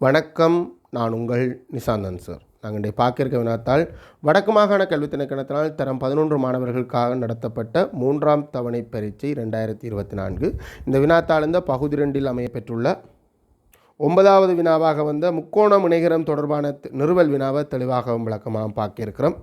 வணக்கம் நான் உங்கள் நிசாந்தன் சார். நாங்கள் இன்றைய பார்க்கிருக்க வினாத்தால் வடக்கு மாகாண கல்வி திணைக்கணத்தினால் தரம் பதினொன்று மாணவர்களுக்காக நடத்தப்பட்ட மூன்றாம் தவணை பரீட்சை ரெண்டாயிரத்தி இருபத்தி நான்கு. இந்த வினாத்தாள் இந்த பகுதி ரெண்டில் அமையப்பெற்றுள்ள ஒன்பதாவது வினாவாக வந்த முக்கோணம் முனைகரம் தொடர்பான நிறுவல் வினாவை தெளிவாகவும் விளக்கமாகவும் பார்க்கிருக்கிறோம்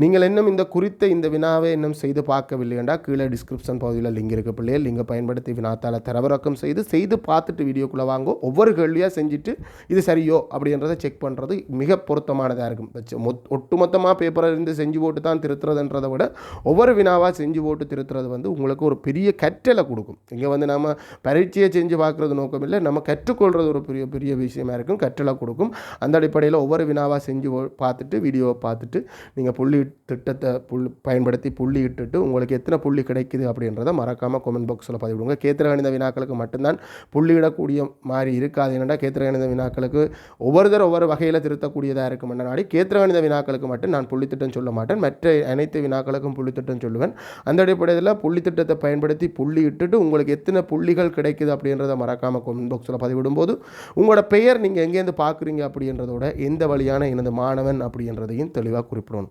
நீங்கள் இன்னும் இந்த குறித்த இந்த வினாவை இன்னும் செய்து பார்க்கவில்லை என்றால் கீழே டிஸ்கிரிப்ஷன் பகுதியில் லிங்க் இருக்கு பிள்ளையே. லிங்கை பயன்படுத்தி வினாத்தால் தரவிறக்கம் செய்து செய்து பார்த்துட்டு வீடியோக்குள்ளே வாங்கோ. ஒவ்வொரு கேள்வியாக செஞ்சுட்டு இது சரியோ அப்படின்றத செக் பண்ணுறது மிக பொருத்தமானதாக இருக்கும். மொத் ஒட்டுமொத்தமாக பேப்பரில் இருந்து செஞ்சு போட்டு தான் திருத்துறதுன்றதை விட ஒவ்வொரு வினாவாக செஞ்சு போட்டு திருத்துறது வந்து உங்களுக்கு ஒரு பெரிய கற்றலை கொடுக்கும். இங்கே வந்து நம்ம பரீட்சையை செஞ்சு பார்க்குறது நோக்கம் இல்லை. நம்ம கற்றுக்கொள்கிறது ஒரு பெரிய பெரிய விஷயமா இருக்கும். கற்றலை கொடுக்கும். அந்த அடிப்படையில் ஒவ்வொரு வினாவாக செஞ்சு பார்த்துட்டு வீடியோவை பார்த்துட்டு நீங்கள் புள்ளி திட்டத்தை புல் பயன்படுத்தி புள்ளி இட்டுட்டு உங்களுக்கு எத்தனை புள்ளி கிடைக்குது அப்படின்றத மறக்காமல் கமெண்ட் பாக்ஸில் பதிவிடுங்க. கேத்திரகணித வினாக்களுக்கு மட்டும்தான் புள்ளியிடக்கூடிய மாதிரி இருக்காது. என்னென்னா கேத்திரகணித வினாக்களுக்கு ஒவ்வொருத்தர் ஒவ்வொரு வகையில் திருத்தக்கூடியதாக இருக்கும். நாடி கேத்திரகணித வினாக்களுக்கு மட்டும் நான் புள்ளித்திட்டம் சொல்ல மாட்டேன். மற்ற அனைத்து வினாக்களுக்கும் புள்ளித்திட்டம் சொல்லுவேன். அந்த அடிப்படையில் புள்ளித்திட்டத்தை பயன்படுத்தி புள்ளி இட்டுட்டு உங்களுக்கு எத்தனை புள்ளிகள் கிடைக்குது அப்படின்றத மறக்காமல் கமெண்ட் பாக்ஸில் பதிவிடும்போது உங்களோட பெயர் நீங்கள் எங்கேருந்து பார்க்குறீங்க அப்படின்றதோட எந்த வழியான எனது மாணவன் அப்படின்றதையும் தெளிவாக குறிப்பிடணும்.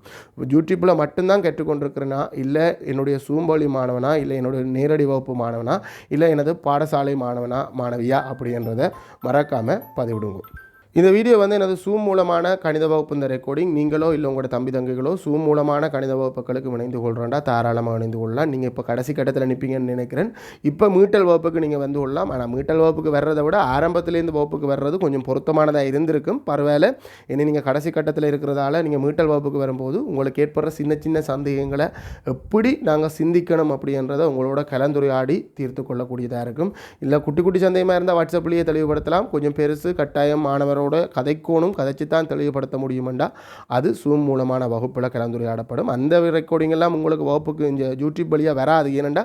யூடியூப்பில் மட்டும்தான் கற்றுக்கொண்டிருக்கிறேனா இல்லை என்னுடைய சூம்பொழி மாணவனா? இல்லை என்னுடைய நேரடி வகுப்பு மாணவனா? இல்லை எனது பாடசாலை மாணவனா? மாணவியா? அப்படின்றத மறக்காமல் பதிவிடுங்க. இந்த வீடியோ வந்து எனது சூம் மூலமான கணித வகுப்பு இந்த ரெக்கார்டிங் நீங்களோ இல்லை உங்களோட தம்பி தங்கைகளோ சூம் மூலமான கணித வகுப்புகளுக்கு இணைந்து கொள்கிறோண்டா தாராளமாக இணைந்து கொள்ளலாம். நீங்கள் இப்போ கடைசி கட்டத்தில் நிற்பீங்கன்னு நினைக்கிறேன். இப்போ மீட்டல் வகுப்புக்கு நீங்கள் வந்து கொள்ளலாம். ஆனால் மீட்டல் வகுப்புக்கு வர்றதை விட ஆரம்பத்துலேருந்து வகுப்புக்கு வர்றது கொஞ்சம் பொருத்தமானதாக இருந்திருக்கும். பரவாயில்ல. இனி நீங்கள் கடைசி கட்டத்தில் இருக்கிறதால நீங்கள் மீட்டல் வகுப்புக்கு வரும்போது உங்களுக்கு ஏற்படுற சின்ன சின்ன சந்தேகங்களை எப்படி நாங்கள் சிந்திக்கணும் அப்படின்றத உங்களோட கலந்துரையாடி தீர்த்து கொள்ளக்கூடியதாக இருக்கும். இல்லை குட்டி குட்டி சந்தேகமாக இருந்தால் வாட்ஸ்அப்லேயே தெளிவுபடுத்தலாம். கொஞ்சம் பெருசு கட்டாயம் மாணவர் அவரோட கதைக்கோணும் கதைச்சு தான் தெளிவுபடுத்த முடியுமெண்டா? அது சூம் மூலமான வகுப்பில் கலந்துரையாடப்படும். அந்த ரெக்கார்டிங் எல்லாம் உங்களுக்கு வகுப்புக்கு இந்த யூடியூப் வழியாக வராது. ஏனெண்டா?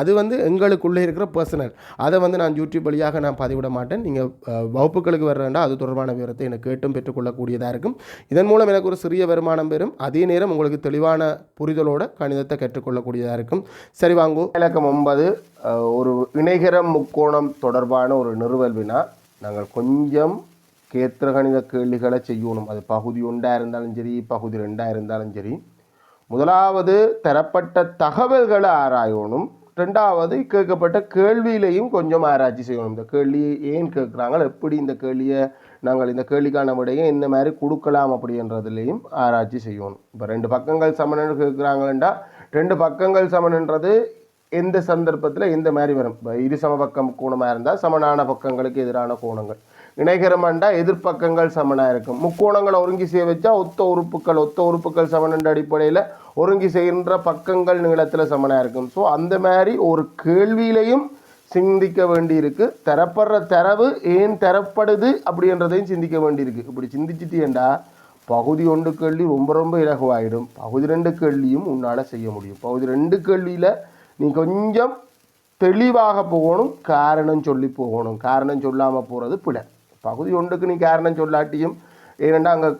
அது வந்து எங்களுக்குள்ளே இருக்கிற பர்சனல் அதை வந்து நான் யூடியூப் வழியாக நான் பதிவிட மாட்டேன். நீங்கள் வகுப்புகளுக்கு வர்றேன்டா அது தொடர்பான விவரத்தை எனக்கு கேட்டும் பெற்றுக்கொள்ளக்கூடியதாக இருக்கும். இதன் மூலம் எனக்கு ஒரு சிறிய வருமானம் பெறும். அதே நேரம் உங்களுக்கு தெளிவான புரிதலோட கணிதத்தை கற்றுக்கொள்ளக்கூடியதாக இருக்கும். சரி வாங்கு. இலக்கம் ஒன்பது ஒரு இணைகரம் முக்கோணம் தொடர்பான ஒரு நிறுவல் வினா. நாங்கள் கொஞ்சம் கேத்திர கணித கேள்விகளை செய்யணும் அது பகுதி ஒன்றாக இருந்தாலும் சரி பகுதி ரெண்டாக இருந்தாலும் சரி முதலாவது தரப்பட்ட தகவல்களை ஆராயணும் ரெண்டாவது கேட்கப்பட்ட கேள்வியிலையும் கொஞ்சம் ஆராய்ச்சி செய்யணும் இந்த கேள்வியை ஏன் கேட்குறாங்க எப்படி இந்த கேள்வியை நாங்கள் இந்த கேள்விக்கான விடையை இந்த மாதிரி கொடுக்கலாம் அப்படின்றதுலேயும் ஆராய்ச்சி செய்யணும் இப்போ ரெண்டு பக்கங்கள் சமணன்னு கேட்குறாங்களா ரெண்டு பக்கங்கள் சமணன்றது எந்த சந்தர்ப்பத்தில் எந்த மாதிரி வரும் இப்போ இரு சமபக்கம் கோணமாக இருந்தால் சமனான பக்கங்களுக்கு எதிரான கோணங்கள் இணைகரமண்டா எதிர்ப்பக்கங்கள் சமனாக இருக்கும். முக்கோணங்களை ஒருங்கி செய்ய வச்சா ஒத்த உறுப்புகள் ஒத்த உறுப்புகள் சமனன்ற அடிப்படையில் ஒருங்கி செய்கின்ற பக்கங்கள் நீளத்தில் சமனாக இருக்கும். ஸோ அந்த மாதிரி ஒரு கேள்வியிலையும் சிந்திக்க வேண்டியிருக்கு. தரப்படுற தரவு ஏன் தரப்படுது அப்படின்றதையும் சிந்திக்க வேண்டியிருக்கு. இப்படி சிந்திச்சிட்டேன்டா பகுதி ஒன்று கேள்வி ரொம்ப ரொம்ப இலகுவாயிடும். பகுதி ரெண்டு கேள்வியும் உன்னால் செய்ய முடியும். பகுதி ரெண்டு கேள்வியில் நீ கொஞ்சம் தெளிவாக போகணும் காரணம் சொல்லி போகணும். காரணம் சொல்லாமல் போகிறது பிழை. பகுதி ஒன்றுக்கு நீ காரணம் சொல்லாட்டியும் ஏனெண்டா அங்கே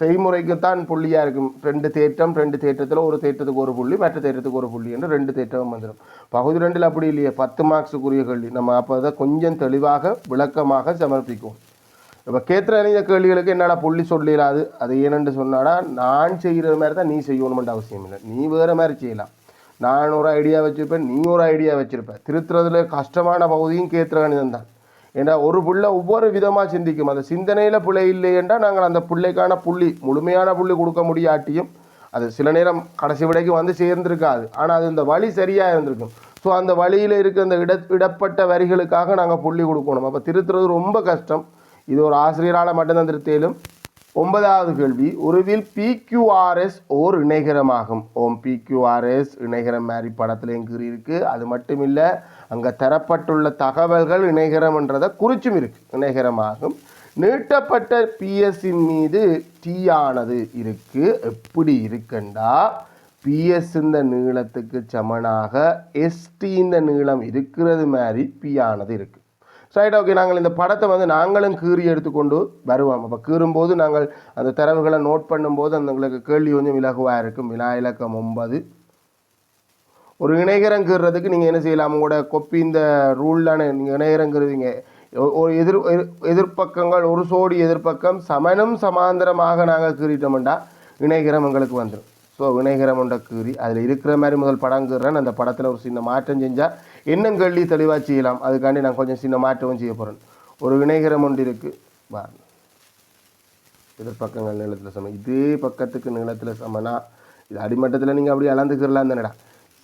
செய்முறைக்குத்தான் புள்ளியாக இருக்கும். ரெண்டு தேற்றம் ரெண்டு தேற்றத்தில் ஒரு தேற்றத்துக்கு ஒரு புள்ளி மற்ற தேற்றத்துக்கு ஒரு புள்ளி என்று ரெண்டு தேற்றமும் வந்துடும். பகுதி ரெண்டில் அப்படி இல்லையே பத்து மார்க்ஸுக்குரிய கேள்வி. நம்ம அப்போ அதை கொஞ்சம் தெளிவாக விளக்கமாக சமர்ப்பிக்கும் இப்போ கேத்திர அணிந்த கேள்விகளுக்கு என்னடா புள்ளி சொல்லிடாது அது ஏனென்று சொன்னாடா நான் செய்கிற மாதிரி தான் நீ செய்யணுமென்ற அவசியம் இல்லை. நீ வேறு மாதிரி செய்யலாம். நான் ஒரு ஐடியா வச்சுருப்பேன் நீ ஒரு ஐடியா வச்சுருப்பேன் திருத்துறதுல கஷ்டமான பகுதியும் கேத்திர கணிதம் தான் ஏன்னா ஒரு பிள்ளை ஒவ்வொரு விதமாக சிந்திக்கும். அந்த சிந்தனையில் பிள்ளை இல்லை என்றால் நாங்கள் அந்த பிள்ளைக்கான புள்ளி முழுமையான புள்ளி கொடுக்க முடியாட்டியும் அது சில நேரம் கடைசி விடைக்கு வந்து சேர்ந்திருக்காது. ஆனால் அது இந்த வழி சரியாக இருந்திருக்கும். ஸோ அந்த வழியில் இருக்க அந்த இட இடப்பட்ட வரிகளுக்காக நாங்கள் புள்ளி கொடுக்கணும். அப்போ திருத்துறது ரொம்ப கஷ்டம். இது ஒரு ஆசிரியரால் மட்டும்தான் திருத்தேலும் ஒன்பதாவது கேள்வி உருவில் பிக்யூஆர்எஸ் ஓர் இணைகரமாகும். ஓம் பிக்யூஆர்எஸ் இணைகரம் மாதிரி படத்தில் எங்கே இருக்குது அது மட்டும் இல்லை அங்கே தரப்பட்டுள்ள தகவல்கள் இணைகரம்ன்றதை குறிச்சும் இருக்கு. இணைகரமாகும் நீட்டப்பட்ட பிஎஸ்சின் மீது டீயானது இருக்கு. எப்படி இருக்குண்டா? பிஎஸ் இந்த நீளத்துக்கு சமனாக எஸ்டி இந்த நீளம் இருக்கிறது மாதிரி பி ஆனது இருக்கு. ரைட் ஓகே நாங்கள் இந்த படத்தை வந்து நாங்களும் கீறி எடுத்துக்கொண்டு வருவோம். அப்போ கீறும்போது நாங்கள் அந்த தரவுகளை நோட் பண்ணும்போது அந்த உங்களுக்கு கேள்வி கொஞ்சம் இலகுவாக இருக்கும். வினா இலக்கம் ஒன்பது. ஒரு இணைகரம் கீறுறதுக்கு நீங்கள் என்ன செய்யலாம்? உங்களோட கொப்பி இந்த ரூல் தானே. நீங்கள் இணைகரம் ஒரு எதிர் எதிர்- எதிர்ப்பக்கங்கள் ஒரு சோடி எதிர்ப்பக்கம் சமனும் சமாந்தரமாக நாங்கள் கீறிட்டோம்டா இணைகரம் எங்களுக்கு வந்துடும் ஸோ விநாயகரம் உண்ட கீறி அதில் இருக்கிற மாதிரி முதல் படங்கிறேன் அந்த படத்தில் ஒரு சின்ன மாற்றம் செஞ்சால் இன்னும் கேள்வி தெளிவாக செய்யலாம். அதுக்காண்டி நான் கொஞ்சம் சின்ன மாற்றமும் செய்ய போகிறேன் ஒரு விநாயகரம் ஒன்று இருக்குது பாருங்க. எதிர்பக்கங்கள் நீளத்தில் சமம் இதே பக்கத்துக்கு நீளத்தில் சமனா இது அடிமட்டத்தில் நீங்கள் அப்படி அளந்துக்கிறலாம் தானடா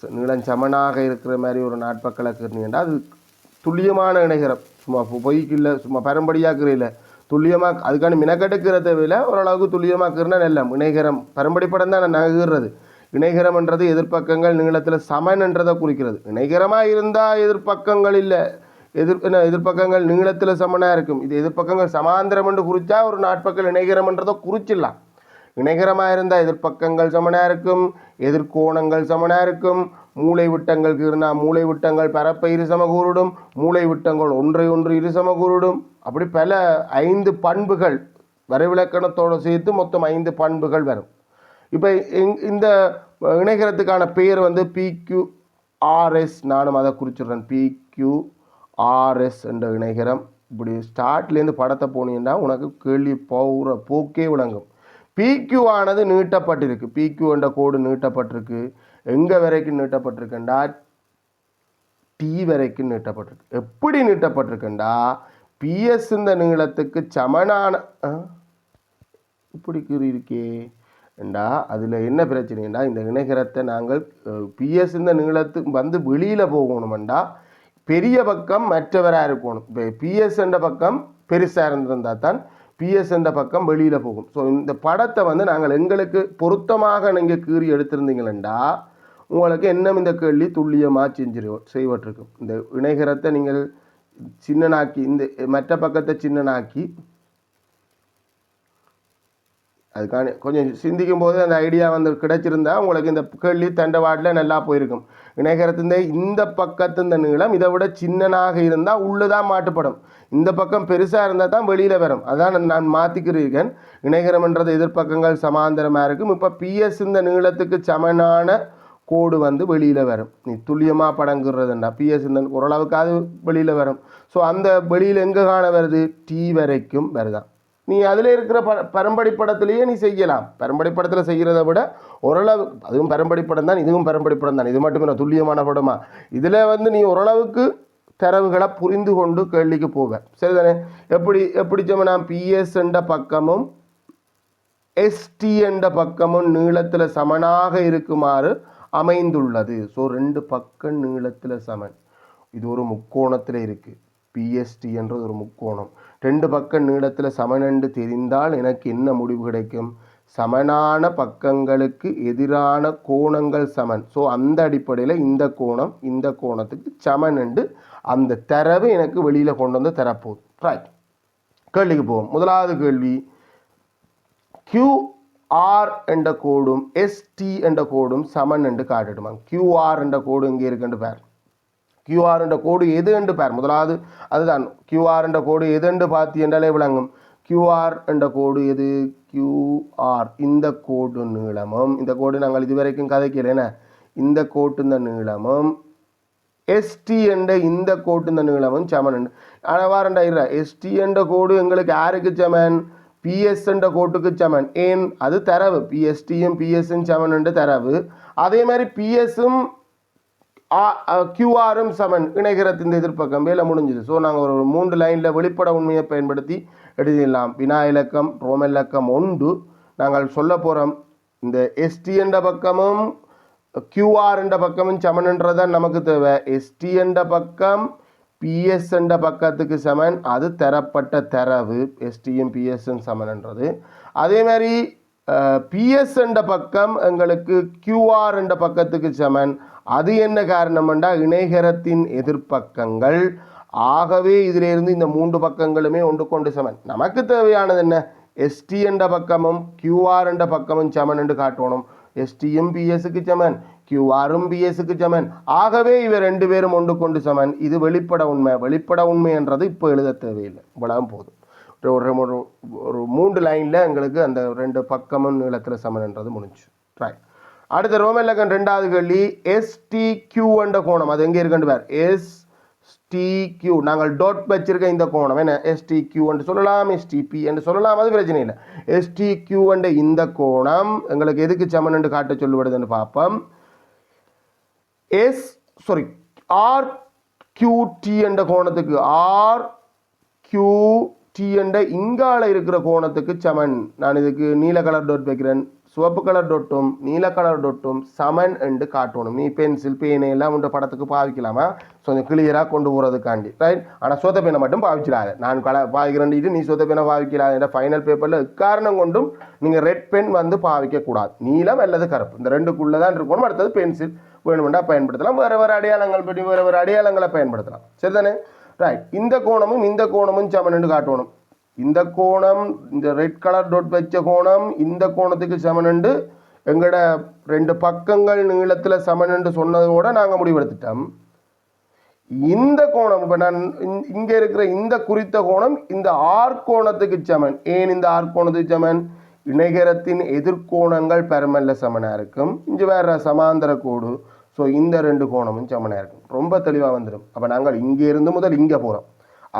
நீளம் சமனாக இருக்கிற மாதிரி ஒரு நாட்பக்களை கீறினீங்கன்னா அது துல்லியமான இணைகரம் சும்மா பொ- இல்லை சும்மா பரம்படியாக இல்லை துல்லியமாக அதுக்கான மினக்கட்டுக்கிற தேவையில்ல. ஓரளவுக்கு துல்லியமாக கீறினா நல்ல இணைகரம் பரம்படி படம் தான் நகர்றது இணைகரம்ன்றது எதிர்ப்பக்கங்கள் நீளத்தில் சமன்ன்றதை குறிக்கிறது. இணைகரமாக இருந்தால் எதிர்ப்பக்கங்கள் இல்லை. எதிர் என்ன எதிர்ப்பக்கங்கள் நீளத்தில் சமனாக இருக்கும். இது எதிர்ப்பக்கங்கள் சமாந்திரம் என்று குறித்தா ஒரு நாட்பக்கல் இணைகரம்ன்றதை குறிச்சிடலாம். இணைகரமாக இருந்தால் எதிர்ப்பக்கங்கள் சமனாக இருக்கும் எதிர்கோணங்கள் சமனாக இருக்கும் மூளை விட்டங்கள் இருந்தால் மூளை விட்டங்கள் பரப்பை இரு சமகூரிடும் மூளை விட்டங்கள் ஒன்றை ஒன்று இரு சமகூரிடும். அப்படி பல ஐந்து பண்புகள் வரைவிலக்கணத்தோடு சேர்த்து மொத்தம் ஐந்து பண்புகள் வரும். இப்போ இந்த இணைகரத்துக்கான பெயர் வந்து பிக்யூ ஆர்எஸ் நானும் அதை குறிச்சிடுறேன். பிக்யூ ஆர்எஸ் என்ற இணைகரம். இப்படி ஸ்டார்ட்லேருந்து படத்தை போனீங்கன்னா உனக்கு கேள்வி போகிற போக்கே விளங்கும். பிக்யூ ஆனது நீட்டப்பட்டிருக்கு. பிக்யூ என்ற கோடு நீட்டப்பட்டிருக்கு. எங்கே வரைக்கும் நீட்டப்பட்டிருக்குண்டா? டி வரைக்கும் நீட்டப்பட்டிருக்கு. எப்படி நீட்டப்பட்டிருக்குண்டா? பிஎஸ் இந்த நீளத்துக்கு சமனான இப்படி கீறி இருக்கே ஏண்டா அதில் என்ன பிரச்சனைண்டா? இந்த இணைகரத்தை நாங்கள் பிஎஸ் இந்த நீளத்துக்கு வந்து வெளியில் போகணுமெண்டா? பெரிய பக்கம் மற்றவராக இருக்கணும். இப்போ பிஎஸ் என்ற பக்கம் பெருசாக இருந்திருந்தால் தான் பிஎஸ் என்ற பக்கம் வெளியில் போகும். ஸோ இந்த படத்தை வந்து நாங்கள் எங்களுக்கு பொருத்தமாக நீங்கள் கீறி எடுத்திருந்தீங்களா உங்களுக்கு என்ன இந்த கேள்வி துல்லியமாக செஞ்சிரு செய்வட்டிருக்கும் இந்த இணைகரத்தை நீங்கள் சின்னனாக்கி இந்த மற்ற பக்கத்தை சின்னனாக்கி அதுக்கான கொஞ்சம் சிந்திக்கும் போது அந்த ஐடியா வந்து கிடைச்சிருந்தா உங்களுக்கு இந்த கேள்வி தண்டவாடில் நல்லா போயிருக்கும். இணைகரத்தின் இந்த பக்கத்து இந்த நீளம் இதை விட சின்னனாக இருந்தால் உள்ளுதான் மாட்டுப்படும். இந்த பக்கம் பெருசாக இருந்தால் தான் வெளியில் வரும். அதான் நான் மாற்றிக்கிறீர்கள் இணைகரம்ன்றது எதிர்ப்பக்கங்கள் சமாந்தரமாக இருக்கும். இப்போ பிஎஸ் இந்த நீளத்துக்கு சமனான கோடு வந்து வெளியில் வரும். நீ துல்லியமாக படங்குறதுன்னா பிஎஸ் இந்த ஓரளவுக்கு அது வெளியில் வரும். ஸோ அந்த வெளியில் எங்கே காண வருது? டி வரைக்கும் வருதான் நீ அதில் இருக்கிற ப பரம்படி படத்துலேயே நீ செய்யலாம். பரம்படி படத்தில் செய்கிறத விட ஓரளவு அதுவும் பரம்படி படம் தான் இதுவும் பரம்படி படம் தான். இது மட்டுமே நான் துல்லியமான படமா. இதில் வந்து நீ ஓரளவுக்கு தரவுகளை புரிந்து கொண்டு கேள்விக்கு போவேன் சரிதானே? எப்படி எப்படி சொன்னா பிஎஸ் என்ற பக்கமும் எஸ்டி என்ற பக்கமும் நீளத்தில் சமனாக இருக்குமாறு அமைந்துள்ளது. ஸோ ரெண்டு பக்கம் நீளத்தில் சமன். இது ஒரு முக்கோணத்தில் இருக்குது பிஎஸ்டி என்றது ஒரு முக்கோணம். ரெண்டு பக்கம் நீளத்தில் சமனென்று தெரிந்தால் எனக்கு என்ன முடிவு கிடைக்கும்? சமனான பக்கங்களுக்கு எதிரான கோணங்கள் சமன். ஸோ அந்த அடிப்படையில் இந்த கோணம் இந்த கோணத்துக்கு சமன் என்று அந்த தரவு எனக்கு வெளியில் கொண்டு வந்து தரப்போகுது. ரைட் கேள்விக்கு போவோம். முதலாவது கேள்வி. கியூஆர் என்ற கோடும் எஸ்டி என்ற கோடும் சமன் என்று காட்டிடுமா கியூஆர் என்ற கோடு இங்கே இருக்குன்னு பார். கியூஆர் என்ற கோடு எது என்று பார். முதலாவது அதுதான். கியூஆர் என்ற கோடு எது என்று பார்த்து என்றாலே விளங்கும். கியூஆர் என்ற கோடு எது? கியூஆர் இந்த கோடு நீளமும் இந்த கோடு நாங்கள் இதுவரைக்கும் கதைக்கல இந்த கோட்டு இந்த நீளமும் எஸ்டி என்ற இந்த கோட்டு இந்த நீளமும் சமன் அளவாரண்டா இரு எஸ்டி என்ற கோடு எங்களுக்கு யாருக்கு சமன்? பிஎஸ் என்ற கோட்டுக்கு சமன். ஏன்? அது தரவு. பிஎஸ்டியும் பிஎஸ்ஸும் சமன் என்று தரவு. அதே மாதிரி பிஎஸ்ஸும் கியூஆரும் சமன் இணைகிறது இந்த எதிர்ப்பக்கம் வேலை முடிஞ்சுது. ஸோ நாங்கள் ஒரு மூன்று லைனில் வெளிப்பட உண்மையை பயன்படுத்தி எழுதிடலாம். வினா இலக்கம் ரோம இலக்கம் ஒன்று. நாங்கள் சொல்ல போகிறோம் இந்த எஸ்டி என்ற பக்கமும் கியூஆர் என்ற பக்கமும் சமன்ன்றதான் நமக்கு தேவை. எஸ்டி என்ற பக்கம் பிஎஸ் என்ற பக்கத்துக்கு சமன் அது தரப்பட்ட தரவு. எஸ்டியும் பிஎஸ்ஸும் சமன்ன்றது அதே மாதிரி பிஎஸ் என்ற பக்கம் எங்களுக்கு கியூஆர் என்ற பக்கத்துக்கு சமன். அது என்ன காரணம்னா இணைகரத்தின் எதிர்ப்பக்கங்கள். ஆகவே இதிலிருந்து இந்த மூன்று பக்கங்களுமே ஒன்று கொண்டு சமன். நமக்கு தேவையானது என்ன? எஸ்டி என்ற பக்கமும் கியூஆர் என்ற பக்கமும் சமன் என்று காட்டணும். எஸ்டியும் பிஎஸ்க்கு சமன் கியூஆரும் பிஎஸ்க்கு சமன். ஆகவே இவர் ரெண்டு பேரும் ஒன்று கொண்டு சமன். இது வெளிப்பட உண்மை. வெளிப்பட உண்மை என்றது இப்போ எழுத தேவையில்லை. இவ்வளவு போதும். ஒரு ஒரு ஒரு மூன்று லைனில் எங்களுக்கு அந்த ரெண்டு பக்கமும் நீளத்தில் சமன்ன்றது முடிஞ்சு ரைட் அடுத்த ரோமலகன் ரெண்டாவது கேள்வி எஸ்டி கியூன்ற கோணம். அது எங்கே இருக்குன்னு பேர். எஸ் எஸ்டிக்யூ நாங்கள் டோட் வச்சிருக்க இந்த கோணம். என்ன? எஸ்டிக்யூ என்று சொல்லலாம் எஸ்டிபி என்று சொல்லலாம். அது பிரச்சனை இல்லை. எஸ்டிக்யூ என்ற இந்த கோணம் எங்களுக்கு எதுக்கு சமன் என்று காட்ட சொல்லுவதுன்னு பார்ப்போம். எஸ் சாரி ஆர் கியூடி என்ற கோணத்துக்கு ஆர் கியூ டிஎன்ற இங்கால இருக்கிற கோணத்துக்கு சமன். நான் இதுக்கு நீல கலர் டொட் வைக்கிறேன். சிவப்பு கலர் டொட்டும் நீல கலர் டொட்டும் சமன் என்று காட்டணும். நீ பென்சில் பேனை எல்லாம் உண்ட படத்துக்கு பாவிக்கலாமா? கொஞ்சம் கிளியராக கொண்டு போகிறதுக்காண்டி ரைட் ஆனால் சொத்த பேனை மட்டும் பாவிச்சிடாது. நான் கல பாவிக்கிறேன்ட்டு நீ சொத்த பேனை பாவிக்கலாது என்ற ஃபைனல் பேப்பரில் காரணம் கொண்டும் நீங்கள் ரெட் பென் வந்து பாவிக்கக்கூடாது நீலம் அல்லது கருப்பு. இந்த ரெண்டுக்குள்ளே தான் இருக்கணும். அடுத்தது பென்சில் வேணுமெண்டா பயன்படுத்தலாம். வேறு வேறு அடையாளங்கள் பற்றி வேறு வேறு அடையாளங்களை பயன்படுத்தலாம். சரிதானே? ரைட் இந்த கோணமும் இந்த கோணமும் சமன் காட்டணும். இந்த கோணம் இந்த ரெட் கலர் டொட் வச்ச கோணம் இந்த கோணத்துக்கு சமனண்டு எங்களோட ரெண்டு பக்கங்கள் நீளத்தில் சமனண்டு சொன்னதோட நாங்கள் முடிவெடுத்துட்டோம். இந்த கோணம் இப்போ நான் இங்கே இருக்கிற இந்த குறித்த கோணம் இந்த ஆர்கோணத்துக்கு சமன். ஏன் இந்த ஆர்கோணத்துக்கு சமன்? இணைகரத்தின் எதிர்கோணங்கள் பெருமல்ல சமனாக இருக்கும். இங்கே வேற சமாந்தர கோடு. ஸோ இந்த ரெண்டு கோணமும் சமனாக இருக்கும். ரொம்ப தெளிவாக வந்துடும் அப்போ நாங்கள் இங்கே இருந்து முதல் இங்கே போகிறோம்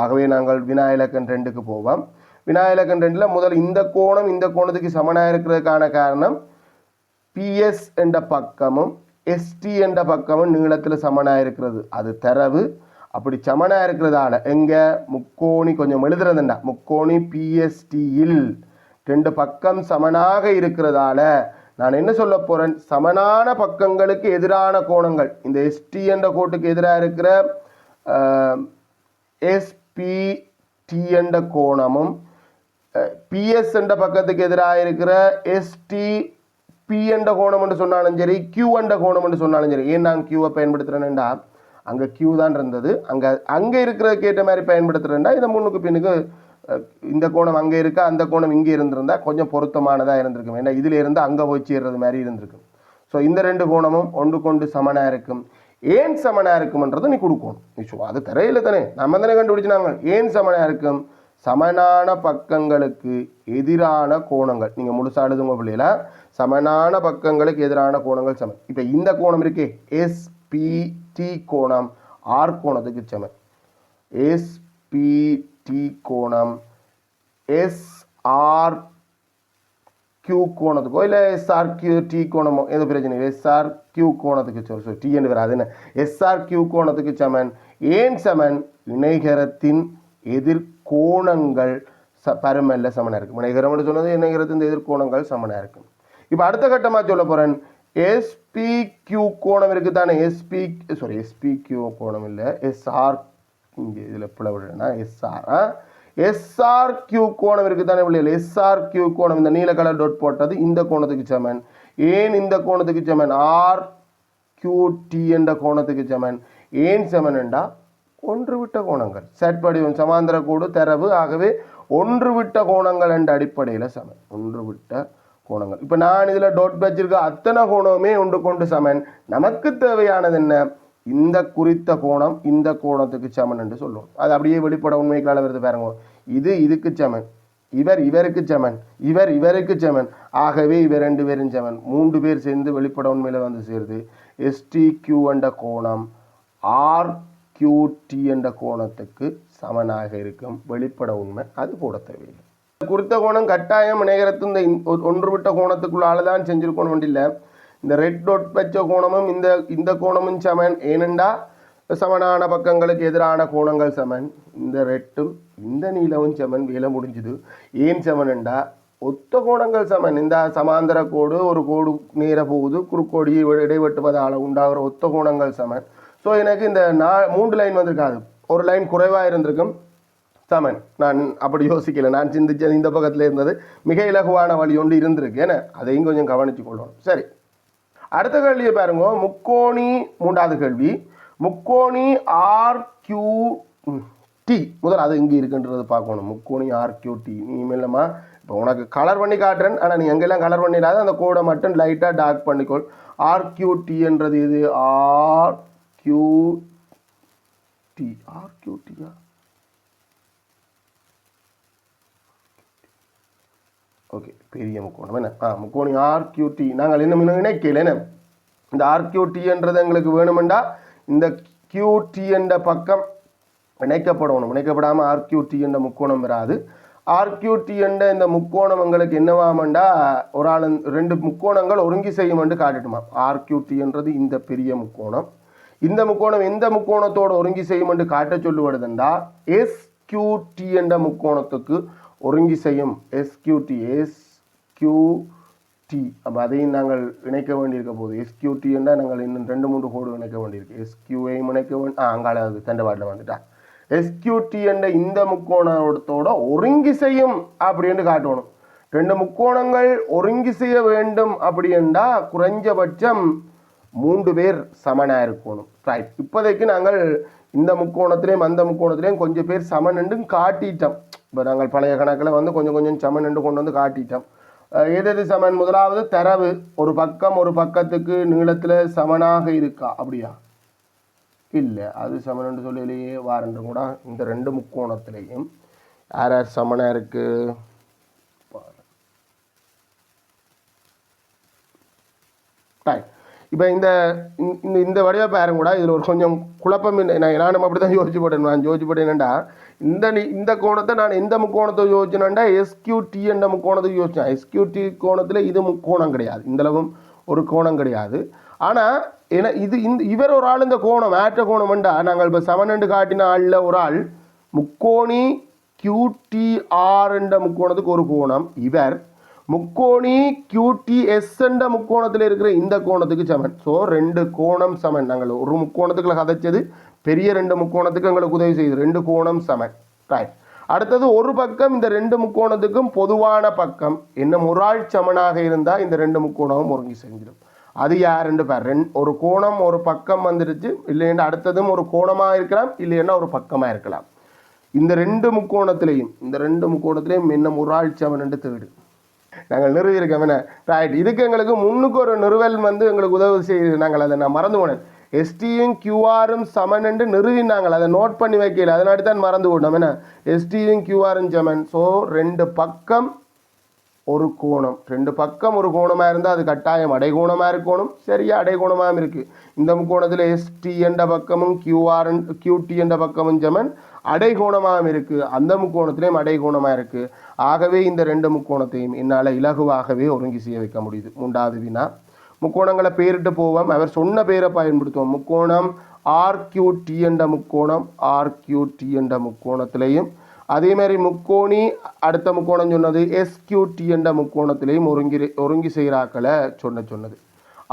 ஆகவே நாங்கள் வினாயிலக்கன் ரெண்டுக்கு போவோம். வினாயிலக்கன் ரெண்டில் முதல் இந்த கோணம் இந்த கோணத்துக்கு சமனாக இருக்கிறதுக்கான காரணம் பிஎஸ் என்ற பக்கமும் எஸ்டி என்ற பக்கமும் நீளத்தில் சமனாக இருக்கிறது. அது தரவு. அப்படி சமனாக இருக்கிறதால எங்கே? முக்கோணி கொஞ்சம் எழுதுறதுண்டா. முக்கோணி பிஎஸ்டியில் ரெண்டு பக்கம் சமனாக இருக்கிறதால நான் என்ன சொல்ல போறேன்? சமனான பக்கங்களுக்கு எதிரான கோணங்கள். இந்த எஸ்டி என்ற கோட்டுக்கு எதிராக இருக்கிற எஸ்பிடி என்ற கோணமும் பிஎஸ் என்ற பக்கத்துக்கு எதிராக இருக்கிற எஸ்டி பி என்ற கோணம் என்று சொன்னாலும் சரி கியூ என்ற கோணம் என்று சொன்னாலும் சரி ஏன் நான் கியூவை பயன்படுத்துகிறேன்டா அங்கே கியூ தான் இருந்தது. அங்கே அங்கே இருக்கிறதுக்கு ஏற்ற மாதிரி பயன்படுத்துகிறேன்டா இதை முன்னுக்கு பின்னுக்கு இந்த கோணம் அங்கே இருக்கா? அந்த கோணம் இங்கே இருந்திருந்தா கொஞ்சம் பொருத்தமானதாக இருந்திருக்கும். ஏன்னா இதில் இருந்து அங்கே போய் சேர்றது மாதிரி இருந்திருக்கும். ஸோ இந்த ரெண்டு கோணமும் ஒன்று கொண்டு சமனாக இருக்கும். ஏன் சமனாக இருக்கும்ன்றதை நீ கொடுக்கணும். நீ சொ- அது தரையில் தானே. நம்ம தானே கண்டுபிடிச்சினாங்க. ஏன் சமனாக இருக்கும்? சமனான பக்கங்களுக்கு எதிரான கோணங்கள். நீங்கள் முழுசாக எழுதுங்க பிள்ளைகளா சமனான பக்கங்களுக்கு எதிரான கோணங்கள் சமன். இப்போ இந்த கோணம் இருக்கே. எஸ்பிடி கோணம். ஆர் கோணத்துக்கு சமன். டி கோணம் எஸ்ஆர் கியூ கோணத்துக்கோ இல்லை எஸ்ஆர் கியூ டி கோணமோ எந்த பிரச்சனை? இல்லை எஸ்ஆர் கியூ கோணத்துக்கு சொல் சொல் டி என்று வராது என்ன? எஸ்ஆர் கியூ கோணத்துக்கு சமன். ஏன் சமன்? இணைகரத்தின் எதிர்கோணங்கள் ச பருமல்ல சமனாக இருக்கும். இணைகரம்னு சொன்னது இணைகரத்தின் எதிர்கோணங்கள் சமனாக இருக்கும். இப்போ அடுத்த கட்டமாக சொல்ல போகிறேன் எஸ்பி கியூ கோணம் இருக்குது தானே எஸ்பி சாரி எஸ்பி கியூ கோணம் இல்லை எஸ்ஆர் இங்கே இதில் பிளவுடுனா எஸ்ஆர் எஸ்ஆர் கியூ கோணம் இருக்குது தானே பிள்ளைகள் எஸ்ஆர் கியூ கோணம். இந்த நீல கலர் டோட் போட்டது இந்த கோணத்துக்கு சமன். ஏன் இந்த கோணத்துக்கு சமன்? ஆர் கியூ டி என்ற கோணத்துக்கு சமன். ஏன் சமன்டா ஒன்று விட்ட கோணங்கள். சட்படிவம் சமாந்திர சமாந்தர கூடு தரவு. ஆகவே ஒன்று விட்ட கோணங்கள் என்ற அடிப்படையில் சமன். ஒன்று விட்ட கோணங்கள். இப்போ நான் இதில் டோட் வச்சிருக்க அத்தனை கோணமுமே ஒன்று கொண்டு சமன். நமக்கு தேவையானது என்ன? இந்த குறித்த கோணம் இந்த கோணத்துக்கு சமன் என்று சொல்லுவோம். அது அப்படியே வெளிப்பட உண்மைக்கால வருது பாருங்க. இது இதுக்கு சமன். இவர் இவருக்கு சமன். இவர் இவருக்கு சமன். ஆகவே இவர் ரெண்டு பேரும் சமன். மூன்று பேர் சேர்ந்து வெளிப்பட உண்மையில் வந்து சேருது. எஸ்டி கியூ என்ற கோணம் ஆர் கியூடி என்ற கோணத்துக்கு சமனாக இருக்கும். வெளிப்பட உண்மை அது போட தேவையில்லை. குறித்த கோணம் கட்டாயம் நேரத்து இந்த ஒன்று விட்ட கோணத்துக்குள்ளால தான் செஞ்சிருக்கணும் இல்லை. இந்த ரெட் டொட் வச்ச கோணமும் இந்த இந்த கோணமும் சமன். ஏனெண்டா சமனான பக்கங்களுக்கு எதிரான கோணங்கள் சமன். இந்த ரெட்டும் இந்த நீளமும் சமன். வேலை முடிஞ்சுது. ஏன் சமன்ண்டா ஒத்த கோணங்கள் சமன். இந்த சமாந்தர கோடு ஒரு கோடு நேர போகுது. குறுக்கோடி இடைவெட்டுவதால் உண்டாகிற ஒத்த கோணங்கள் சமன். ஸோ எனக்கு இந்த நா மூன்று லைன் வந்திருக்காது. ஒரு லைன் குறைவாக இருந்திருக்கும். சமன். நான் அப்படி யோசிக்கல. நான் சிந்திச்சது இந்த பக்கத்தில் இருந்தது. மிக இலகுவான வழி ஒன்று இருந்திருக்கு. ஏன்னா அதையும் கொஞ்சம் கவனித்து கொள்ளணும். சரி. அடுத்த கேள்வியை பாருங்க. முக்கோணி மூன்றாவது கேள்வி. முக்கோணி ஆர் கியூ டி முதல் அது இங்கே இருக்குன்றது பார்க்கணும். முக்கோணி ஆர் கியூ டி நீ இல்லைம்மா இப்போ உனக்கு கலர் பண்ணி காட்டுறேன். ஆனால் நீ எங்கெல்லாம் கலர் பண்ணிடாத அந்த கோடை மட்டும் லைட்டாக டார்க் பண்ணிக்கொள். ஆர் கியூ டின்றது இது R Q T R Q டியா ஓகே பெரிய முக்கோணம். என்ன? ஆ முக்கோணி ஆர்கியூடி நாங்கள் இன்னும் இன்னும் என்ன? இந்த ஆர்கியூடின்றது எங்களுக்கு வேணுமெண்டா இந்த கியூடி என்ற பக்கம் இணைக்கப்படணும். இணைக்கப்படாமல் ஆர்கியூடி என்ற முக்கோணம் வராது. ஆர்கியூடி என்ற இந்த முக்கோணம் எங்களுக்கு என்னவாமண்டா ஒரு ஆள் ரெண்டு முக்கோணங்கள் ஒருங்கி செய்யுமென்று காட்டிட்டுமா. ஆர்கியூடின்றது இந்த பெரிய முக்கோணம். இந்த முக்கோணம் எந்த முக்கோணத்தோடு ஒருங்கி செய்யுமென்று காட்ட சொல்லுவதுண்டா எஸ்கியூடி என்ற முக்கோணத்துக்கு ஒருங்கி செய்யும் எஸ்கியூடி எஸ் அப்போ அதையும் நாங்கள் இணைக்க வேண்டியிருக்க போது எஸ்கியூடி என்றால் நாங்கள் இன்னும் ரெண்டு மூன்று கோடு இணைக்க வேண்டியிருக்கு. எஸ்கியூஐயும் இணைக்க வேண்டிய ஆ அங்கால அது தண்டவாட்டில் வந்துட்டா. எஸ்கியூடி என்ற இந்த முக்கோணத்தோட ஒருங்கி செய்யும் அப்படின்னு காட்டணும். ரெண்டு முக்கோணங்கள் ஒருங்கி செய்ய வேண்டும் அப்படி என்றால் குறைஞ்சபட்சம் மூன்று பேர் சமனாக இருக்கணும். ரைட் இப்போதைக்கு நாங்கள் இந்த முக்கோணத்திலையும் அந்த முக்கோணத்திலையும் கொஞ்சம் பேர் சமன் காட்டிட்டோம். இப்போ நாங்கள் பழைய கணக்கில் வந்து கொஞ்சம் கொஞ்சம் சமன் கொண்டு வந்து காட்டிட்டோம். அஹ் எது சமன் முதலாவது தரவு. ஒரு பக்கம் ஒரு பக்கத்துக்கு நீளத்தில் சமனாக இருக்கா? அப்படியா? இல்லை. அது சமனண்டு சொல்லலையே. வாரண்டு கூட. இந்த ரெண்டு முக்கோணத்திலையும் யார் யார் சமனாக இருக்குது டைம் இப்போ இந்த இந்த இந்த வடிவ பாருங்க கூட இதில் ஒரு கொஞ்சம் குழப்பம் இல்லை. நான் நானும் அப்படி தான் யோசிச்சு போட்டேன் நான் யோசிச்சு போட்டேன் இந்த இந்த கோணத்தை நான் எந்த முக்கோணத்தை யோசிச்சேன்னா எஸ்கியூடி என்ற முக்கோணத்தை யோசிச்சேன். எஸ்கியூடி கோணத்தில் இது முக்கோணம் கிடையாது. இந்தளவும் ஒரு கோணம் கிடையாது. ஆனால் ஏன்னா இது இந்த இவர் ஒரு ஆள் இந்த கோணம் ஏற்ற கோணம்ண்டா நாங்கள் இப்போ செவன் காட்டின ஆளில் ஒரு ஆள் முக்கோணி கியூடிஆர் என்ற முக்கோணத்துக்கு ஒரு கோணம். இவர் முக்கோணி கியூடிஎஸ் என்ற முக்கோணத்தில் இருக்கிற இந்த கோணத்துக்கு சமன். ஸோ ரெண்டு கோணம் சமன். நாங்கள் ஒரு முக்கோணத்துக்குள்ள கதைச்சது பெரிய ரெண்டு முக்கோணத்துக்கு எங்களுக்கு உதவி செய்யுது. ரெண்டு கோணம் சமன். ரைட் அடுத்தது ஒரு பக்கம் இந்த ரெண்டு முக்கோணத்துக்கும் பொதுவான பக்கம். என்ன முறாள் சமனாக இருந்தால் இந்த ரெண்டு முக்கோணமும் ஒருங்கி செஞ்சிடும். அது யார் ரெண்டு பேர். ரெண் ஒரு கோணம் ஒரு பக்கம் வந்துடுச்சு இல்லைன்னா அடுத்ததும் ஒரு கோணமாக இருக்கலாம். இல்லைன்னா ஒரு பக்கமாக இருக்கலாம். இந்த ரெண்டு முக்கோணத்திலையும் இந்த ரெண்டு முக்கோணத்திலையும் என்ன முறாள் சமன் என்று தேடு. நாங்கள் நிறுவியிருக்கோம் என்ன? ரைட் இதுக்கு எங்களுக்கு முன்னுக்கு ஒரு நிறுவல் வந்து எங்களுக்கு உதவி செய்யுது நாங்கள் அதை நான் மறந்து போனேன். எஸ்டியும் கியூஆரும் சமன் என்று நிறுவினாங்கள் அதை நோட் பண்ணி வைக்கல. அதனாடி தான் மறந்து விடணும் என்ன? எஸ்டியும் கியூஆரும் சமன். ஸோ ரெண்டு பக்கம் ஒரு கோணம். ரெண்டு பக்கம் ஒரு கோணமாக இருந்தால் அது கட்டாயம் அடைகோணமாக இருக்கணும். சரியா அடைகோணமாகவும் இருக்குது இந்த முக்கோணத்தில் எஸ்டி என்ற பக்கமும் கியூஆர் கியூடி என்ற பக்கமும் ஜமன் அடைகோணமாகவும் இருக்குது அந்த முக்கோணத்திலையும் அடைகோணமாக இருக்குது ஆகவே இந்த ரெண்டு முக்கோணத்தையும் என்னால் இலகுவாகவே ஒருங்கி செய்ய வைக்க முடியுது. மூன்றாவது வினா. முக்கோணங்களை பேரிட்டு போவோம். அவர் சொன்ன பேரை பயன்படுத்துவோம். முக்கோணம் ஆர்கியூடி என்ற முக்கோணம் ஆர்கியூடி என்ற முக்கோணத்திலையும். அதே மாதிரி முக்கோணி அடுத்த முக்கோணம் சொன்னது எஸ்கியூடி என்ற முக்கோணத்திலையும் ஒருங்கி ஒருங்கி செய்கிறாக்களை சொன்ன சொன்னது.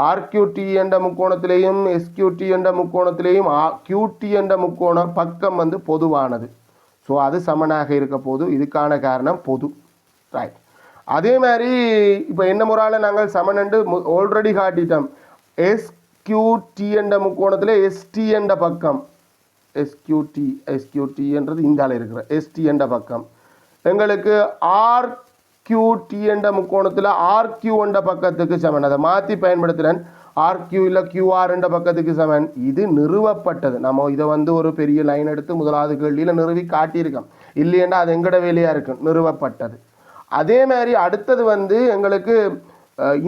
ஆர்கியூடி என்ற முக்கோணத்திலேயும் எஸ்கியூடி என்ற முக்கோணத்திலேயும் கியூடி என்ற முக்கோணம் பக்கம் வந்து பொதுவானது. ஸோ அது சமனாக இருக்க போது இதுக்கான காரணம் பொது. ரைட் அதே மாதிரி இப்போ என்ன முறால நாங்கள் சமனண்டு ஆல்ரெடி காட்டிட்டோம். எஸ்கியூடி என்ற முக்கோணத்தில் எஸ்டி என்ற பக்கம். எஸ்கியூடி எஸ்கியூடி என்றது இருக்கிற எஸ்டி என்ற பக்கம். எங்களுக்கு ஆர் கியூடி என்ற முக்கோணத்தில் ஆர்கியூ என்ற பக்கத்துக்கு சமன். அதை மாற்றி பயன்படுத்துகிறேன் ஆர்கியூ இல்லை கியூஆர் என்ற பக்கத்துக்கு சமன். இது நிறுவப்பட்டது. நம்ம இதை வந்து ஒரு பெரிய லைன் எடுத்து முதலாவது கேள்வியில் நிறுவி காட்டியிருக்கோம். இல்லையென்றா அது எங்கட வேலையாக இருக்கும் நிறுவப்பட்டது. அதே மாதிரி அடுத்தது வந்து எங்களுக்கு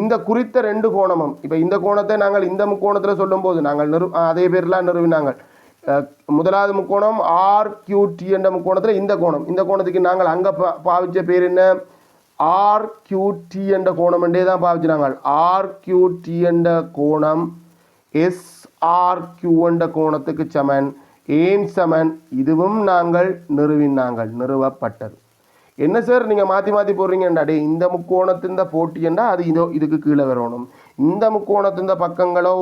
இந்த குறித்த ரெண்டு கோணமும். இப்போ இந்த கோணத்தை நாங்கள் இந்த முக்கோணத்தில் சொல்லும்போது நாங்கள் நிறு அதே பேர்லாம் நிறுவினாங்கள் முதலாவது முக்கோணம் ஆர் கியூடி என்ற முக்கோணத்தில் இந்த கோணம். இந்த கோணத்துக்கு நாங்கள் அங்கே பா பாவிச்ச பேர் என்ன? ஆர் கியூடி என்ற கோணம் என்றே தான் பாவிச்சினாங்க ஆர் கியூடி என்ற கோணம் எஸ் ஆர் கியூ என்ற கோணத்துக்கு சமன். ஏன் சமன்? இதுவும் நாங்கள் நிறுவினாங்கள் நிறுவப்பட்டது. என்ன சார் நீங்கள் மாற்றி மாற்றி போடுறீங்கண்டா? டே இந்த முக்கோணத்தின் போட்டியண்டா அது இதோ இதுக்கு கீழே வரணும். இந்த முக்கோணத்தின் பக்கங்களோ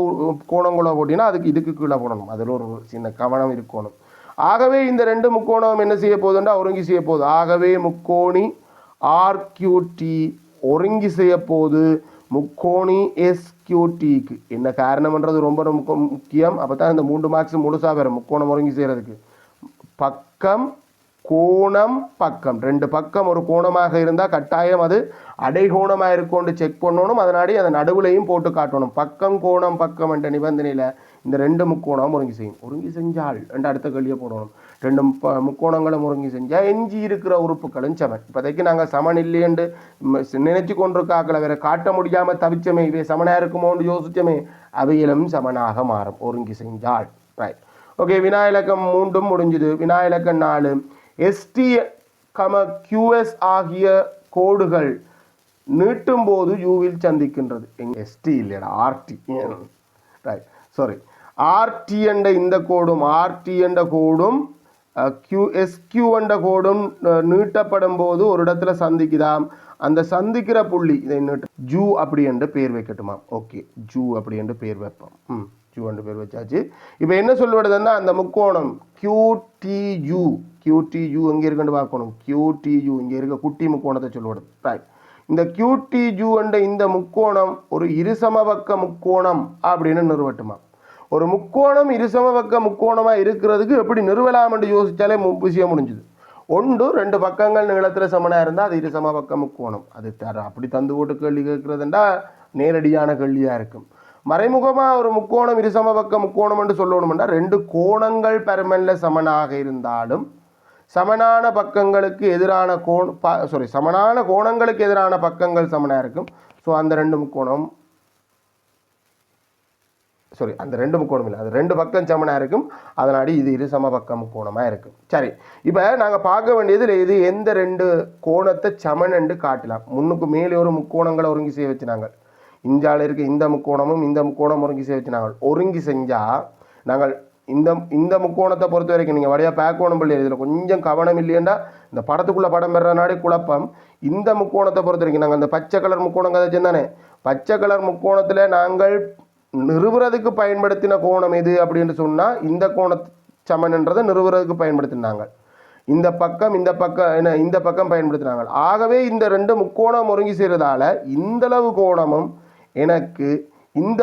கோணங்களோ போட்டினா அதுக்கு இதுக்கு கீழே போடணும். அதில் ஒரு சின்ன கவனம் இருக்கணும். ஆகவே இந்த ரெண்டு முக்கோணம் என்ன செய்ய போகுதுண்டா ஒருங்கி செய்ய போகுது ஆகவே முக்கோணி ஆர்கியூடி ஒருங்கி செய்ய போது முக்கோணி எஸ்கியூடிக்கு என்ன காரணம்ன்றது ரொம்ப ரொம்ப முக்கியம். அப்போ தான் இந்த மூன்று மார்க்ஸ் முழுசாக வரும். முக்கோணம் ஒருங்கி செய்கிறதுக்கு பக்கம் கோணம் பக்கம். ரெண்டு பக்கம் ஒரு கோணமாக இருந்தால் கட்டாயம் அது அடைகோணமாக இருக்கும்னு செக் பண்ணணும். அதனாடி அதை நடுவுலையும் போட்டு காட்டணும். பக்கம் கோணம் பக்கம் என்ற நிபந்தனையில் இந்த ரெண்டு முக்கோணம் ஒருங்கி செய்யும். ஒருங்கி செஞ்சால் ரெண்டு அடுத்த கேள்வியை போடணும். ரெண்டு முப்ப- முக்கோணங்களும் ஒருங்கி செஞ்சால் எஞ்சி இருக்கிற உறுப்புகளும் சமன். இப்போதைக்கு நாங்கள் சமன் இல்லையென்று நினைச்சு கொண்டிருக்காக்களை வேற காட்ட முடியாமல் தவிச்சமே. இவை சமனாக இருக்குமோன்னு யோசிச்சமே. அவையிலும் சமனாக மாறும். ஒருங்கி செஞ்சால். ரைட் ஓகே வினா மூன்றும் முடிஞ்சுது. வினா நாலு. எஸ்டி கம கியூஎஸ் ஆகிய கோடுகள் நீட்டும் போது யூவில் சந்திக்கின்றது. எஸ்டி இல்லையடா. ஆர்டி ரைட் சாரி ஆர்டி என்ற இந்த கோடும் ஆர்டி என்ற கோடும் கியூ எஸ்கியூ என்ற கோடும் நீட்டப்படும் போது ஒரு இடத்துல சந்திக்குதாம். அந்த சந்திக்கிற புள்ளி இதை நீட்டு ஜூ அப்படி என்று பேர் வைக்கட்டுமா ஓகே ஜூ அப்படி என்று பேர் வைப்போம். ம் ஜூ என்று பேர் வச்சாச்சு. இப்போ என்ன சொல்லுவதுன்னா அந்த முக்கோணம் கியூடியூ கியூடியூ எங்கே இருக்குன்னு பார்க்கணும். கியூடியூ இங்கே இருக்க குட்டி முக்கோணத்தை சொல்லுவது. ரைட் இந்த கியூடியூ என்ற இந்த முக்கோணம் ஒரு இருசமபக்க முக்கோணம் அப்படின்னு நிறுவட்டுமா ஒரு முக்கோணம் இருசமபக்க முக்கோணமாக இருக்கிறதுக்கு எப்படி நிறுவலாம் என்று மு- விஷயம் முடிஞ்சுது. ஒன்று ரெண்டு பக்கங்கள் நீளத்தில் சமனாக இருந்தால் அது இருசமபக்க முக்கோணம். அது தர அப்படி தந்து போட்டு கேள்வி கேட்குறதுண்டா நேரடியான கேள்வியாக இருக்கும். மறைமுகமாக ஒரு முக்கோணம் இருசமபக்க முக்கோணம் என்று சொல்லணும்னா ரெண்டு கோணங்கள் பரமனில் சமனாக இருந்தாலும் சமனான பக்கங்களுக்கு எதிரான கோண் சாரி சமனான கோணங்களுக்கு எதிரான பக்கங்கள் சமனாக இருக்கும். ஸோ அந்த ரெண்டு முக்கோணம் சாரி அந்த ரெண்டு முக்கோணம் இல்லை அது ரெண்டு பக்கம் சமனாக இருக்கும். அதனாடி இது இரு சம பக்கம் முக்கோணமாக இருக்கும். சரி இப்போ நாங்கள் பார்க்க வேண்டியதில் இது எந்த ரெண்டு கோணத்தை சமன் காட்டலாம். முன்னுக்கு மேலே ஒரு முக்கோணங்களை ஒருங்கி செய்ய வச்சுனாங்க. இஞ்சால் இருக்க இந்த முக்கோணமும் இந்த முக்கோணம் ஒருங்கி செய்ய வச்சுனாங்க. ஒருங்கி செஞ்சால் நாங்கள் இந்த இந்த முக்கோணத்தை பொறுத்த வரைக்கும் நீங்கள் வழியாக பேக்கோணம் பிள்ளை இதில் கொஞ்சம் கவனம் இல்லையண்டா. இந்த படத்துக்குள்ளே படம் பெறனாடி குழப்பம். இந்த முக்கோணத்தை பொறுத்த வரைக்கும் நாங்கள் அந்த பச்சை கலர் முக்கோணம் கதை சொன்னானே பச்சை கலர் முக்கோணத்தில் நாங்கள் நிறுவுறதுக்கு பயன்படுத்தின கோணம் எது அப்படின்னு சொன்னால் இந்த கோண சமன்ன்றதை நிறுவுறதுக்கு பயன்படுத்தினாங்க. இந்த பக்கம் இந்த பக்கம் என்ன இந்த பக்கம் பயன்படுத்தினாங்க. ஆகவே இந்த ரெண்டு முக்கோணம் ஒருங்கி செய்கிறதால இந்தளவு கோணமும் எனக்கு இந்த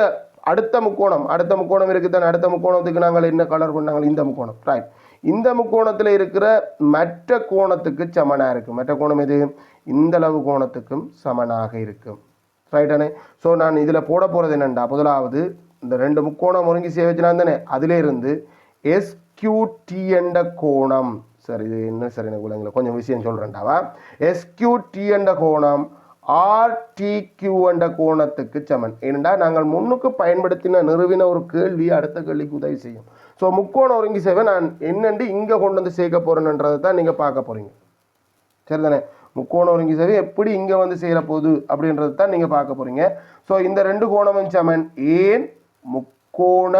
அடுத்த முக்கோணம் அடுத்த முக்கோணம் இருக்குதானே அடுத்த முக்கோணத்துக்கு நாங்கள் என்ன கலர் பண்ணாங்க இந்த முக்கோணம் ரைட் இந்த முக்கோணத்தில் இருக்கிற மற்ற கோணத்துக்கு சமனாக இருக்கும் மற்ற கோணம் எது? இந்தளவு கோணத்துக்கும் சமனாக இருக்கும். ரைட்டானே ஸோ நான் இதில் போட போகிறது என்னென்னா முதலாவது இந்த ரெண்டு முக்கோணம் ஒருங்கி செய்ய தானே? அதிலேருந்து எஸ்கியூடிஎன்ற கோணம். சரி இது என்ன சார் எனக்கு உலகில் கொஞ்சம் விஷயம் சொல்கிறேன்டாவா எஸ்கியூடிஎன்ற கோணம் ஆர்டிக்யூ என்ற கோணத்துக்கு சமன். ஏனென்றா நாங்கள் முன்னுக்கு பயன்படுத்தின நிறுவின ஒரு கேள்வி அடுத்த கேள்விக்கு உதவி செய்யும். ஸோ முக்கோணம் ஒருங்கி சேவை நான் என்னென்று இங்கே கொண்டு வந்து சேர்க்க போகிறேன்றதை தான் நீங்கள் பார்க்க போகிறீங்க சரிதானே? முக்கோண ஒருங்கி சேவை எப்படி இங்கே வந்து சேர போகுது அப்படின்றது தான் நீங்கள் பார்க்க போகிறீங்க ஸோ இந்த ரெண்டு கோணமும் சமன். ஏன்? முக்கோண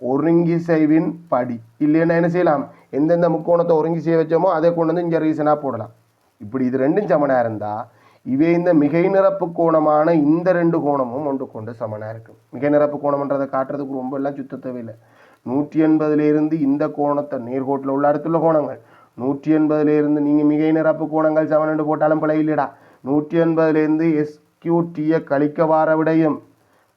ஒருங்கிசைவின் படி. இல்லைன்னா என்ன செய்யலாம்? எந்தெந்த முக்கோணத்தை ஒருங்கி செய்ய வச்சோமோ அதை கொண்டு வந்து இங்கே ரீசனாக போடலாம். இப்படி இது ரெண்டும் சமனாக இருந்தால் இவை இந்த மிகை நிரப்பு கோணமான இந்த ரெண்டு கோணமும் ஒன்று கொண்டு சமனாக இருக்கும். மிகை நிரப்பு கோணம்ன்றதை காட்டுறதுக்கு ரொம்ப எல்லாம் சுத்த தேவையில்லை. நூற்றி எண்பதுலேருந்து இந்த கோணத்தை நேர்கோட்டில் உள்ள அடுத்துள்ள கோணங்கள். நூற்றி எண்பதுலேருந்து நீங்கள் மிகை நிரப்பு கோணங்கள் சமன் போட்டாலும் பிழை இல்லைடா நூற்றி எண்பதுலேருந்து எஸ்கியூடியை கழிக்க வார விடையும்.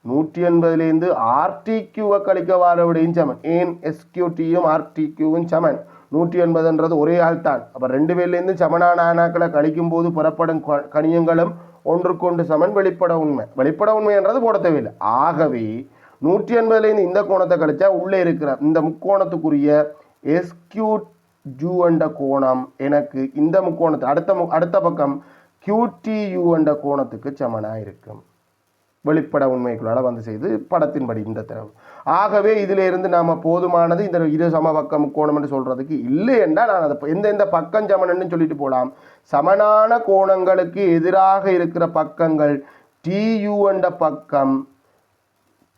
நூற்றி எண்பதுலேருந்து ஆர்டிக்யூவை கழிக்க வார விடையும் சமன். ஏன் எஸ்கியூடியும் ஆர்டிக்யூவும் சமன்? நூற்றி எண்பதுன்றது ஒரே ஆள் தான் அப்போ ரெண்டு பேர்லேருந்து சமனான ஆனாக்களை கழிக்கும் போது புறப்படும் க- கணியங்களும் ஒன்றுக்கொண்டு சமன். வெளிப்பட உண்மை. வெளிப்பட உண்மைன்றது போட தேவையில்லை. ஆகவே நூற்றி எண்பதுலேருந்து இந்த கோணத்தை கழிச்சா உள்ளே இருக்கிற இந்த முக்கோணத்துக்குரிய எஸ்கியூ ஜூ என்ற கோணம் எனக்கு இந்த முக்கோணத்தை அடுத்த மு அடுத்த பக்கம் கியூடியூ என்ற கோணத்துக்கு சமனாக இருக்கும் வெளிப்பட உண்மைக்குள்ளால் வந்து செய்து படத்தின்படி இந்த தரவு ஆகவே இதிலிருந்து நாம் போதுமானது இந்த இரு சமபக்க முக்கோணம் என்று சொல்கிறதுக்கு இல்லை என்றால் நான் அதை எந்த எந்த பக்கம் சமனன்னு சொல்லிட்டு போகலாம் சமனான கோணங்களுக்கு எதிராக இருக்கிற பக்கங்கள் டியூ என்ற பக்கம்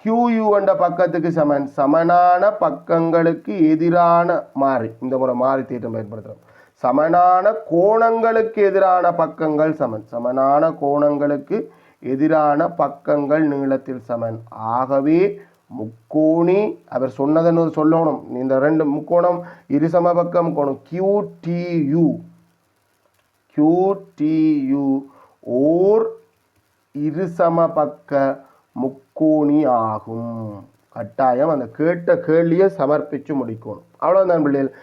கியூயூ என்ற பக்கத்துக்கு சமன். சமனான பக்கங்களுக்கு எதிரான மாறி. இந்த முறை மாறி தீர்த்தம் பயன்படுத்துகிறோம் சமனான கோணங்களுக்கு எதிரான பக்கங்கள் சமன். சமனான கோணங்களுக்கு எதிரான பக்கங்கள் நீளத்தில் சமன். ஆகவே முக்கோணி அவர் சொன்னதுன்னு சொல்லணும்? இந்த ரெண்டு முக்கோணம் இரு சமபக்க கோணம். கியூடியு கியூடியு ஓர் இருசமபக்க முக்கூணி ஆகும். கட்டாயம் அந்த கேட்ட கேள்வியை சமர்ப்பித்து முடிக்கணும். அவ்வளோதான் பிள்ளைகள்.